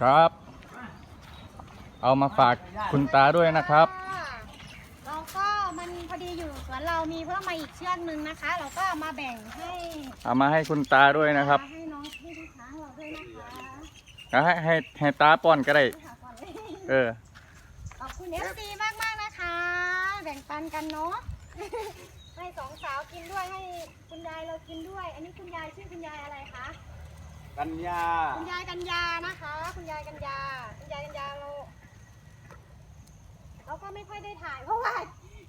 ครับ เอามาฝากคุณตาด้วยนะครับ เราก็มันพอดีอยู่สวนเรามีเพิ่มมาอีกเชือกหนึ่งนะคะ เราก็เอามาแบ่งให้เอามาให้คุณตาด้วยนะครับให้น้องให้ลูกค้าเราด้วยนะคะแล้วให้ให้ให้ตาป้อนก็ได้ค่ะก่อนเลยเออ ขอบคุณเอฟซีมากมากๆนะคะ แบ่งปันกันเนาะ ให้สองสาวกินด้วยให้คุณยายเรากินด้วย อันนี้คุณยายชื่อคุณยายอะไรคะ กัญญาคุณยายกัญญานะคะ คุณยายกัญญาคุณยายกัญญาเราเราก็ไม่ค่อยได้ถ่ายเพราะว่า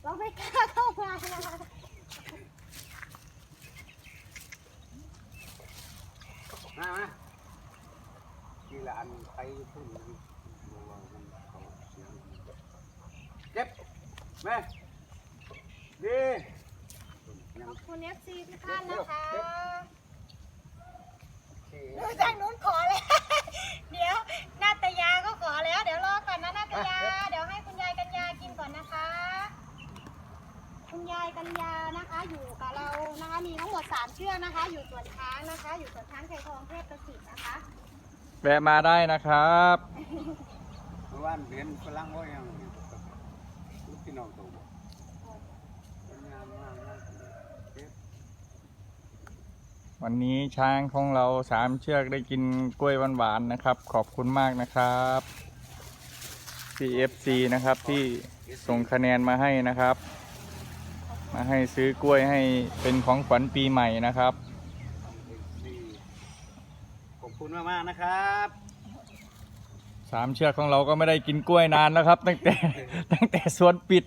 เราไม่กล้าเข้ามานะคะมามาทีละอันไปพุ่นระวังมันเขาเสียงเจ็บแม่ดีขอบคุณเอฟซีทุกท่านนะคะโอเค ดูจากนู้นขอเลยเดี๋ยวนาตยาก็ขอแล้ว เดี๋ยวรอก่อนนะนาตยา เดี๋ยวให้คุณยายกัญญากินก่อนนะคะ คุณยายกัญญานะคะ อยู่กับเรานะคะมีทั้งหมดสามเชือกนะคะ อยู่สวนช้างนะคะ อยู่สวนช้างไทยทองเทพประสิทธิ์นะคะ แวะมาได้นะครับ เมื่อวานเรียนฝรั่งว่ายังลูกพี่น้องตัวบอกเป็นงานมากมากเจ็บ วันนี้ช้างของเราสามเชือกได้กินกล้วยหวานๆนะครับ ขอบคุณมากนะครับ CFC นะครับที่ส่งคะแนนมาให้นะครับ มาให้ซื้อกล้วยให้เป็นของขวัญปีใหม่นะครับดีขอบคุณมากมากๆนะครับสามเชือกของเราก็ไม่ได้กินกล้วยนานแล้วครับ ตั้งแต่ตั้งแต่สวนปิด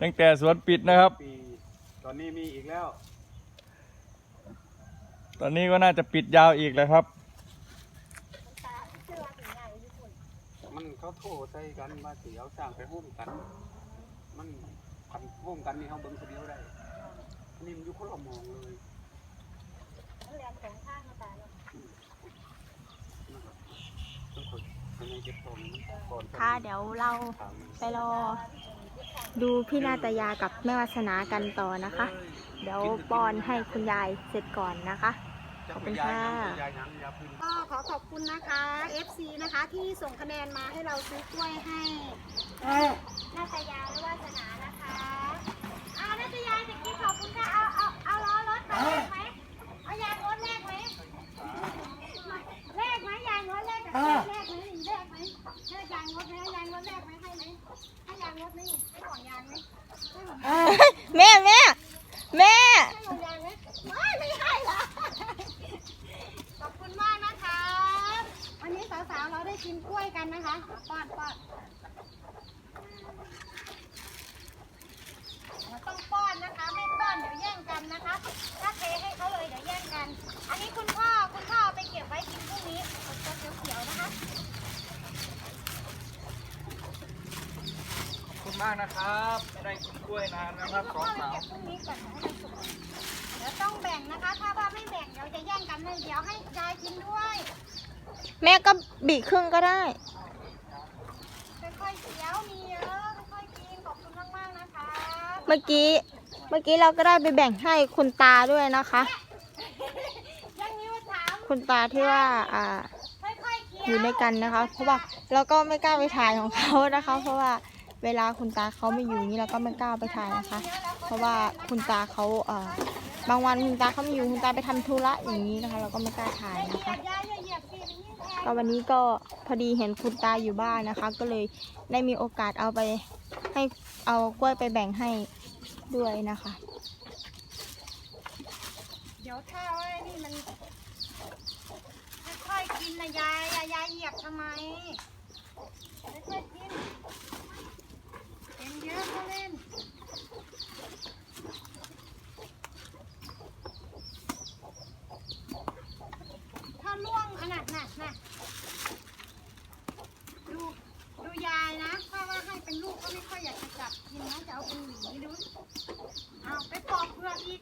ตั้งแต่สวนปิดนะครับ ปีตอนนี้มีอีกแล้ว ตอนนี้ก็น่าจะปิดยาวอีกแล้วครับตาเชือกถึงใหญ่ญี่ปุ่นมันเขาโทรใส่กันมาสีเอาสร้างไปร่วมกัน มันทำร่วมกันนี่เขาเบิ้งคนเดียวได้อันนี้มันอยู่คนละมองเลยเรียนสองข้างมาตาเรานะครับต้องคอยทำให้เก็บตรงก่อนค่ะเดี๋ยวเราไปรอ ดูพี่นาตยากับแม่วาสนากันต่อนะคะ เดี๋ยวป้อนให้คุณยายเสร็จก่อนนะคะ ขอบคุณค่ะยายยังยาพื้นก็ขอขอบคุณนะคะ FC นะคะที่ส่งคะแนนมาให้เราซื้อกล้วยให้นาตยาและวาสนานะคะเอานาตยาจะกินขอบคุณค่ะเอาเอาเอาล้อรถมาแลกไหมเอายางรถแลกไหมแลกไหมยางรถแลกกับแลกไหมแลกไหมแลกยางรถไหมยางรถแลกไหมให้ไหมให้ยางรถไหมให้ของยางไหมให้ของยางแม่แม่แม่ ให้ของยางไหมไม่ไม่ให้ละขอบคุณมากนะคะ วันนี้สาวๆเราได้ กินกล้วยกันนะคะป้อนป้อนเราต้องป้อนนะคะ ไม่ป้อนเดี๋ยวแย่งกันนะคะ ถ้าเทให้เขาเลยเดี๋ยวแย่งกัน อันนี้คุณพ่อคุณพ่อเอาไปเก็บไว้กินพรุ่งนี้ตัวเขียวๆนะคะขอบคุณมากนะครับไม่ได้กินกล้วยนานนะครับสองสาวเก็บพรุ่งนี้ก่อนให้มันสุกเดี๋ยวต้องแบ่งนะคะ ถ้าว่าไม่แบ่งเดี๋ยวจะแย่งกันเลยเดี๋ยวให้ยายกินด้วย แม่ก็บีครึ่งก็ได้ ค่อยๆเคี้ยวมีเยอะค่อยๆกินขอบคุณมากๆนะคะเมื่อกี้ เมื่อกี้เราก็ได้ไปแบ่งให้คุณตาด้วยนะคะ ยังมีมาถามคุณตาที่ว่าอ่าค่อยๆเคี้ยวอยู่ด้วยกันนะคะ เพราะว่าเราก็ไม่กล้าไปถ่ายของเขานะคะ เพราะว่าเวลาคุณตาเขาไม่อยู่นี่เราก็ไม่กล้าไปถ่ายนะคะ เพราะว่าคุณตาเขาเอ่อบางวันคุณตาเขาไม่อยู่คุณตาไปทำธุระอย่างนี้นะคะ เราก็ไม่กล้าถ่ายเหยีนะยคะบยาย ก็วันนี้ก็พอดีเห็นคุณตาอยู่บ้านนะคะ ก็เลยได้มีโอกาสเอาไปให้เอากล้วยไปแบ่งให้ด้วยนะคะ เดี๋ยวถ้าว่านี่มันค่อยกินนะยายอย่ายายเหยียบทำไมค่อยกินเป็นเยอะก็เล่นถ้าล่วงขนาดนักนะดูดูยายนะ ถ้าว่าให้ เป็นลูกก็ไม่ค่อยอยากจะจับกินนะจะเอาเป็นหวีดู เอาไปปอกเปลือกอีก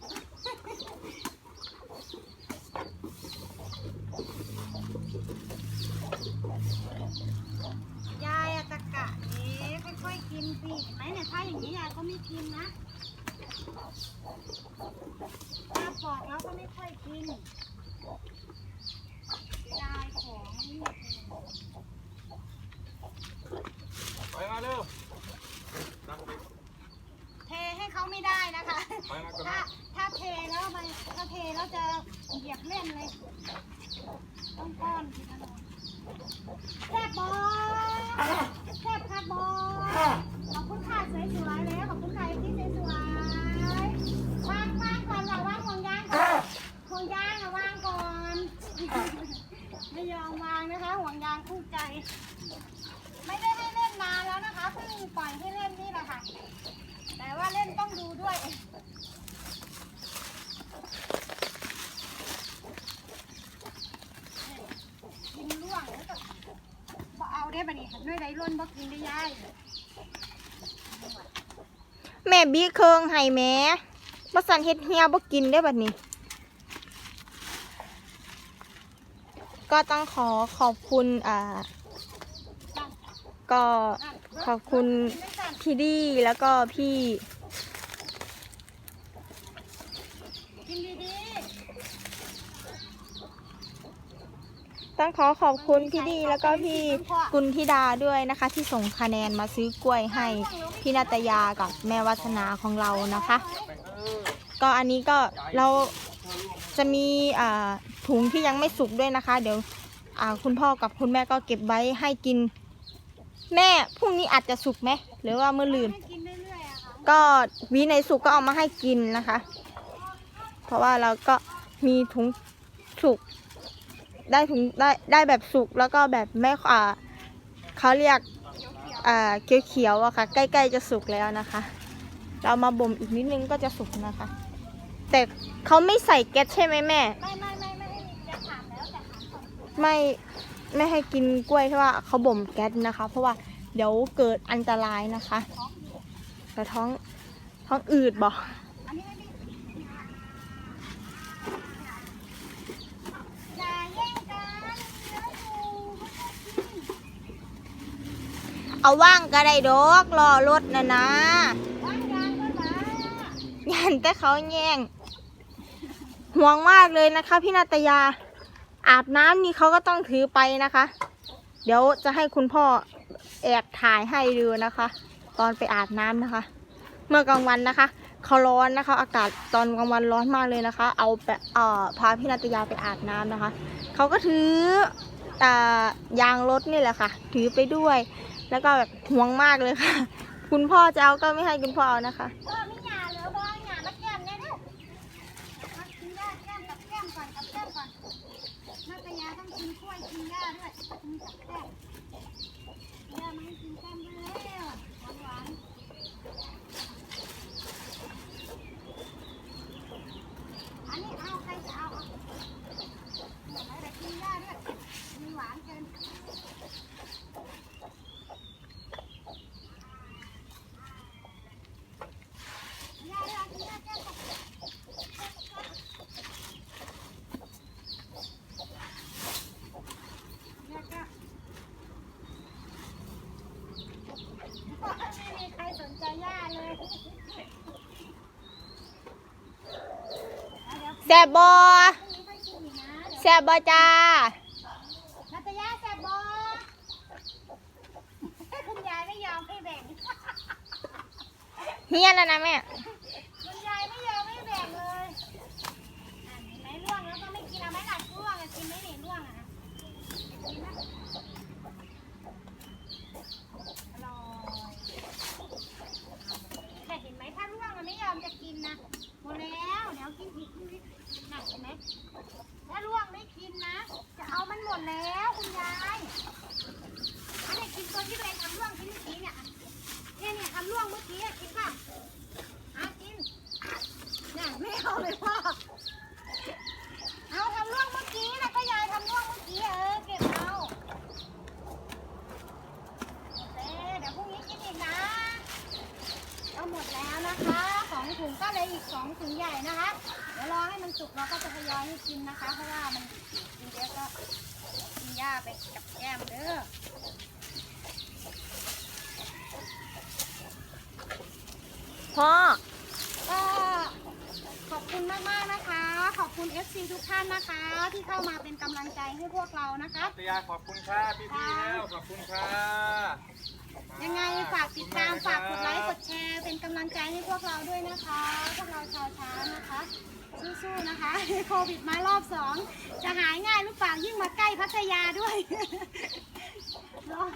ยายอะตะกะเอ๊ะค่อยๆกินสิเห็นไหมเนี่ยถ้าอย่างนี้ยายก็ไม่กินนะถ้าปอกแล้วก็ไม่ค่อยกิน ยายของนี่ เหยียบเล่นเลย ต้องก้อนสิคะน้องแซ่บบอแซ่บครับบอขอบคุณค่ะสวยๆแล้วขอบคุณค่ะที่สวยๆวางวางก่อนว่าวางห่วงยางก่อนห่วงยางอะวางก่อน ไม่ยอมวางนะคะห่วงยางคู่ใจ ไม่ได้ให้เล่นนานแล้วนะคะเพิ่งปล่อยให้เล่นนี่แหละค่ะ แต่ว่าเล่นต้องดูด้วยกินล่วงแล้วก็บ่เอาได้บัดนี้ด้วยไดร่นบ่กินได้ยายแม่บี้เคิงให้แม่บ่สันเฮ็ดเฮียบ่กินได้อบัดนี้ ก็ต้องขอขอบคุณอ่า ก็ขอบคุณพี่ดี้แล้วก็พี่ต้องขอขอบคุณพี่ดีแล้วก็พี่กุลธิดาด้วยนะคะ ที่ส่งคะแนนมาซื้อกล้วยให้พี่นาตยากับแม่วัฒนาของเรานะคะ ก็อันนี้ก็เราจะมีถุงที่ยังไม่สุกด้วยนะคะ เดี๋ยวคุณพ่อกับคุณแม่ก็เก็บไว้ให้กิน แม่พรุ่งนี้อาจจะสุกไหมหรือว่าเมื่อๆลืน ให้กินเรื่อยๆอะค่ะก็วีในสุกก็เอามาให้กินนะคะ เพราะว่าเราก็มีถุงสุก ได้ถุงได้ได้แบบสุกแล้วก็แบบไม่อ่าเขาเรียกอ่าเขียวๆอะค่ะ ใกล้ๆจะสุกแล้วนะคะ เรามาบ่มอีกนิดนึงก็จะสุกนะคะ แต่เขาไม่ใส่แก๊สใช่ไหมแม่ ไม่ไม่ไม่ไม่ให้จะถามแล้วแต่ถามก่อนไม่ ไม่ให้กินกล้วยเพราะว่าเขาบ่มแก๊สนะคะ เพราะว่าเดี๋ยวเกิดอันตรายนะคะ แต่ท้องท้องอืดบอกอันนี้ไม่ได้อย่าแย่งกันเนื้ออยู่ไม่ต้องกินเอาว่างก็ได้ดอกรอรถนะนะวางยางก็มายันแต่เขาแย่งห่วงมากเลยนะคะพี่นาตยา อาบน้ำนี่เขาก็ต้องถือไปนะคะ เดี๋ยวจะให้คุณพ่อแอบถ่ายให้ดูนะคะ ตอนไปอาบน้ำนะคะ เมื่อกลางวันนะคะเขาร้อนนะคะ อากาศตอนกลางวันร้อนมากเลยนะคะ เอาไปเอ่อพาพี่นาตยาไปอาบน้ำนะคะเขาก็ถืออ่ายางรถนี่แหละค่ะ ถือไปด้วย แล้วก็แบบห่วงมากเลยค่ะ คุณพ่อจะเอาก็ไม่ให้คุณพ่อเอานะคะ ยาต้องกินกล้วยกินหญ้าด้วยกินกับแก้มหญ้ามาให้กินแก้มด้วยเร็วหวานๆอันนี้เอาใครจะเอาเอาเอาแต่กินหญ้าด้วยมีหวานเกิน ยายากินยาแก้ก่อนยาแก้ไม่มีใครสนใจย่าเลย แซบบอพรุ่งนี้ค่อยกินอีกนะแซบบอจ้านาตยาแซ่บบอคุณยายไม่ยอมให้แบ่งเฮียแล้วนะแม่ คุณยายไม่ยอมให้แบ่งเลยอะเห็นไหมร่วงแล้วก็ไม่กินเอาไหมล่ะร่วงอะกินไหมนี่ร่วงอะกินนะอร่อยแต่เห็นไหมถ้าร่วงมันไม่ยอมจะกินนะหมดแล้วเดี๋ยวกินอีกพรุ่งนี้หนักเห็นไหมถ้าร่วงไม่กินนะ จะเอามันหมดแล้วคุณยายอันนี้กินตัวที่ตัวเองทำร่วงกินเมื่อกี้เนี่ยเนี่ยเนี่ยทำร่วงเมื่อกี้อะกินป่ะ อากินน่ะไม่เอาเลยพ่อ เอาทำล่วงเมื่อกี้นะก็ยายทำล่วงเมื่อกี้เออเก็บเอาเอ๊ะเดี๋ยวพรุ่งนี้กินอีกนะก็หมดแล้วนะคะสองถุงก็เลย อีกสองถุงใหญ่นะคะ เดี๋ยวรอให้มันสุกเราก็จะทยอยให้กินนะคะ เพราะว่ามันกินเยอะก็กินหญ้าไปกับแก้มเด้อพ่อก็ขอบคุณมากๆนะคะ ขอบคุณ FC ทุกท่านนะคะ ที่เข้ามาเป็นกำลังใจให้พวกเรานะคะ ตยาขอบคุณค่ะพี่ๆแล้วขอบคุณค่ะยังไงฝากติดตามฝากกดไลค์กดแชร์เป็นกำลังใจให้พวกเราด้วยนะคะ พวกเราชาวช้างนะคะ สู้ๆนะคะ โควิดมารอบสองจะหายง่ายหรือเปล่ายิ่งมาใกล้พัทยาด้วยเนอะ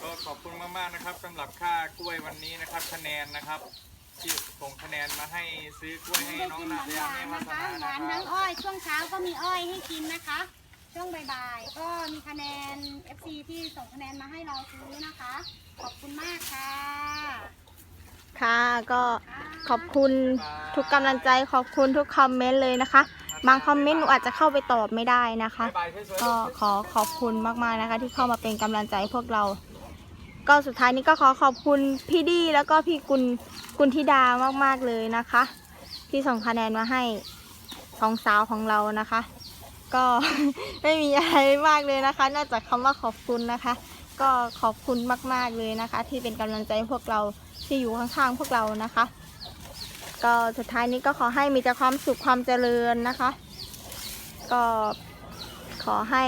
ก็ขอบคุณมากๆนะครับสำหรับค่ากล้วยวันนี้นะครับคะแนนนะครับที่ส่งคะแนนมาให้ซื้อกล้วยให้ได้น้องกินหนาตยาวานแม่ๆพันะคะหวาฒนานะนครัทั้บงอ้อยช่วงเช้าก็มีอ้อยให้กินนะคะ ช่วงบ่ายๆก็มีคะแนน FC ที่ส่งคะแนนมาให้เราซื้อนะคะ ขอบคุณมากค่ะค่ะก็ขอบคุณทุกกำลังใจขอบคุณทุกคอมเมนต์เลยนะคะ บางคอมเมนต์หนูอาจจะเข้าไปตอบไม่ได้นะคะบ๊ายบายสวยๆก็ขอขอบคุณมากๆนะคะ ที่เข้ามาเป็นกำลังใจพวกเรา ก็สุดท้ายนี้ก็ขอขอบคุณพี่ดีแล้วก็พี่กุลกุลธิดามากๆเลยนะคะ ที่ส่งคะแนนมาให้สองสาวของเรานะคะ ก็ ไม่มีอะไรมากเลยนะคะ นอกจากคำว่าขอบคุณนะคะ ก็ขอบคุณมากๆเลยนะคะ ที่เป็นกำลังใจพวกเราที่อยู่ข้างๆพวกเรานะคะ ก็สุดท้ายนี้ก็ขอให้มีแต่ความสุขความเจริญนะคะ ก็ขอให้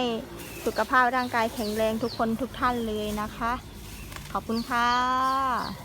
สุขภาพร่างกายแข็งแรงทุกคนทุกท่านเลยนะคะ ขอบคุณค่ะ